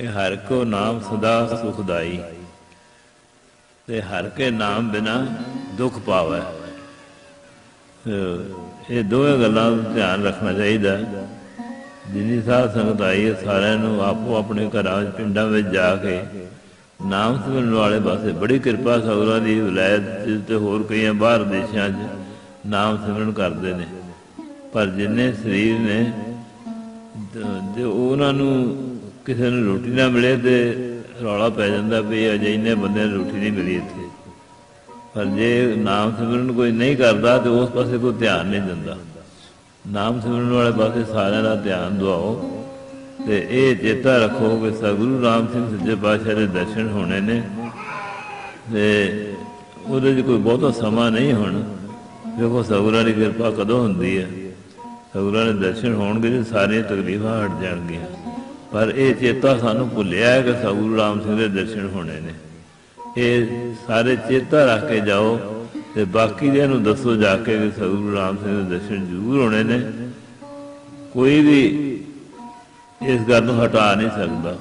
ਇਹ ਹਰ ਕੋ ਨਾਮ ਸਦਾ ਸੁਖਦਾਈ ਤੇ ਹਰ ਕੇ ਨਾਮ ਬਿਨਾ ਦੁੱਖ ਪਾਵੇ। ਇਹ ਦੋਵੇਂ ਗੱਲਾਂ ਧਿਆਨ ਰੱਖਣਾ ਚਾਹੀਦਾ। ਜਿੰਨੀ ਸਾਧ ਸੰਗਤ ਆਈ ਹੈ, ਸਾਰਿਆਂ ਨੂੰ ਆਪੋ ਆਪਣੇ ਘਰਾਂ ਵਿੱਚ, ਪਿੰਡਾਂ ਵਿੱਚ ਜਾ ਕੇ ਨਾਮ ਸਿਮਰਨ ਵਾਲੇ ਪਾਸੇ ਬੜੀ ਕਿਰਪਾ ਸੌਰਾ ਦੀ ਵਿਲਾਇਤ ਤੇ ਹੋਰ ਕਈਆਂ ਬਾਹਰ ਦੇਸ਼ਾਂ 'ਚ ਨਾਮ ਸਿਮਰਨ ਕਰਦੇ ਨੇ। ਪਰ ਜਿੰਨੇ ਸਰੀਰ ਨੇ ਤੇ ਉਹਨਾਂ ਨੂੰ ਕਿਸੇ ਨੂੰ ਰੋਟੀ ਨਾ ਮਿਲੇ ਤੇ ਰੌਲਾ ਪੈ ਜਾਂਦਾ ਵੀ ਅਜੇ ਇੰਨੇ ਬੰਦੇ ਨੂੰ ਰੋਟੀ ਨਹੀਂ ਮਿਲੀ ਇੱਥੇ। ਪਰ ਜੇ ਨਾਮ ਸਿਮਰਨ ਕੋਈ ਨਹੀਂ ਕਰਦਾ ਤੇ ਉਸ ਪਾਸੇ ਕੋਈ ਧਿਆਨ ਨਹੀਂ ਦਿੰਦਾ। ਨਾਮ ਸਿਮਰਨ ਵਾਲੇ ਪਾਸੇ ਸਾਰਿਆਂ ਦਾ ਧਿਆਨ ਦਿਵਾਓ ਤੇ ਇਹ ਚੇਤਾ ਰੱਖੋ ਕਿ ਸਤਿਗੁਰੂ ਰਾਮ ਸਿੰਘ ਸੱਚੇ ਪਾਤਸ਼ਾਹ ਦੇ ਦਰਸ਼ਨ ਹੋਣੇ ਨੇ ਤੇ ਉਹਦੇ 'ਚ ਕੋਈ ਬਹੁਤਾ ਸਮਾਂ ਨਹੀਂ ਹੁਣ। ਦੇਖੋ ਸਤਿਗੁਰਾਂ ਦੀ ਕਿਰਪਾ ਕਦੋਂ ਹੁੰਦੀ ਹੈ। ਸਤਿਗੁਰਾਂ ਦੇ ਦਰਸ਼ਨ ਹੋਣਗੇ ਤੇ ਸਾਰੀਆਂ ਤਕਲੀਫਾਂ ਹਟ ਜਾਣਗੀਆਂ। ਪਰ ਇਹ ਚੇਤਾ ਸਾਨੂੰ ਭੁੱਲਿਆ ਹੈ ਕਿ ਸਤਿਗੁਰੂ ਰਾਮ ਸਿੰਘ ਦੇ ਦਰਸ਼ਨ ਹੋਣੇ ਨੇ। ਇਹ ਸਾਰੇ ਚੇਤਾ ਰੱਖ ਕੇ ਜਾਓ ਤੇ ਬਾਕੀ ਦੇ ਨੂੰ ਦੱਸੋ ਜਾ ਕੇ ਕਿ ਸਤਿਗੁਰੂ ਰਾਮ ਸਿੰਘ ਦੇ ਦਰਸ਼ਨ ਜ਼ਰੂਰ ਹੋਣੇ ਨੇ। ਕੋਈ ਵੀ ਇਸ ਗੱਲ ਨੂੰ ਹਟਾ ਨਹੀਂ ਸਕਦਾ।